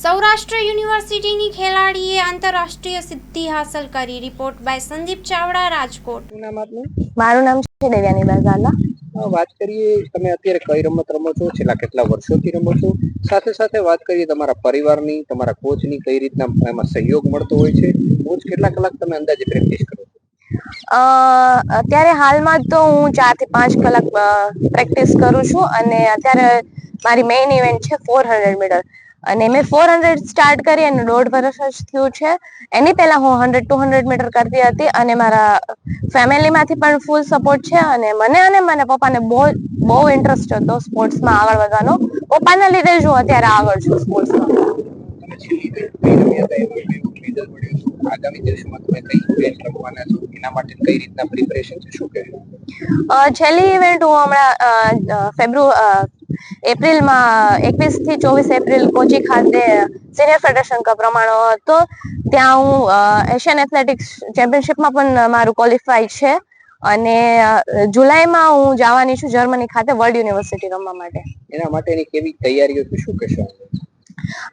સૌરાષ્ટ્ર યુનિવર્સિટીની ખેલાડીએ આંતરરાષ્ટ્રીય સિદ્ધિ હાંસલ કરી. Report by Sandip Chavda Rajkot. નામ આપનું? મારું નામ છે દેવ્યાની બાઝાલા વાત કરીએ તમે અત્યારે કઈ રમત રમો છો? છેલ્લા કેટલા વર્ષોથી રમો છો? સાથે સાથે વાત કરીએ તમારા પરિવારની તમારા કોચની કઈ રીતના એમાં સહયોગ મળતો હોય છે? રોજ કેટલા કલાક તમે અંદાજે પ્રેક્ટિસ કરો છો? અત્યારે હાલમાં તો હું ચારથી પાંચ કલાક પ્રેક્ટિસ કરું છું અને અત્યારે મારી મેઇન ઇવેન્ટ છે ફોર હંડ્રેડ મીટર અને મેં ફોર હંડ્રેડ સ્ટાર્ટ કરી અને દોઢ વર્ષ જ થયું છે. એની પહેલા હું હંડ્રેડ ટુ હંડ્રેડ મીટર કરતી હતી અને મારા ફેમિલીમાંથી પણ ફૂલ સપોર્ટ છે અને મને અને મારા પપ્પાને બહુ બહુ ઇન્ટરેસ્ટ હતો સ્પોર્ટ્સમાં આગળ વધવાનો. પપ્પાના લીધે જ હું અત્યારે આગળ છું સ્પોર્ટ્સમાં છેલ્લી કઈ કઈ રમ્યા હતા એમાં કયું રિઝલ્ટ મળ્યું હતું આગામી દિવસોમાં તમે કઈ ઇવેન્ટ રમવાના છો એના માટે કઈ રીતના પ્રિપેરેશન છે શું કહેશો છેલ્લી ઇવેન્ટ હું હમણાં ફેબ્રુ એપ્રિલમાં એકવીસથી ચોવીસ એપ્રિલ કોચી ખાતે સિનિયર ફેડરેશન કપ રમાણો હતો. ત્યાં હું એશિયન એથ્લેટિક્સ ચેમ્પિયનશિપમાં પણ મારું ક્વોલિફાય છે. અને જુલાઈમાં હું જવાની છું જર્મની ખાતે વર્લ્ડ યુનિવર્સિટી રમવા માટે. એના માટેની કેવી તૈયારીઓ છે? શું કહેશો?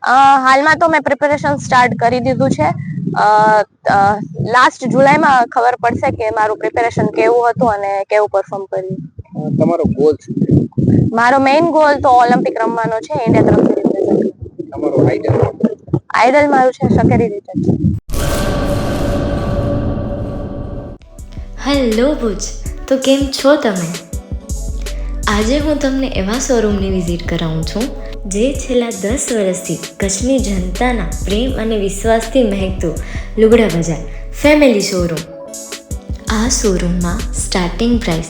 અ, હાલમાં તો મેં પ્રિપેરેશન સ્ટાર્ટ કરી દીધું છે. લાસ્ટ જુલાઈમાં ખબર પડશે કે મારું પ્રિપેરેશન કેવું હતું અને કેવું પરફોર્મ કર્યું. તમારો ગોલ શું છે? મારો મેઇન ગોલ તો ઓલિમ્પિક રમવાનો છે ઇન્ડિયા તરફથી. તમારો આઈડલ આઈડલ મારું છે શકેરી રિટર્ન હેલો ભુજ તો કેમ છો તમે? આજે હું તમને એવા શોરૂમની વિઝિટ કરાવું છું જે છેલ્લા દસ વર્ષથી કચ્છની જનતાના પ્રેમ અને વિશ્વાસથી મહેકતું લુગડા બજાર ફેમિલી શોરૂમ આ શોરૂમમાં સ્ટાર્ટિંગ પ્રાઇસ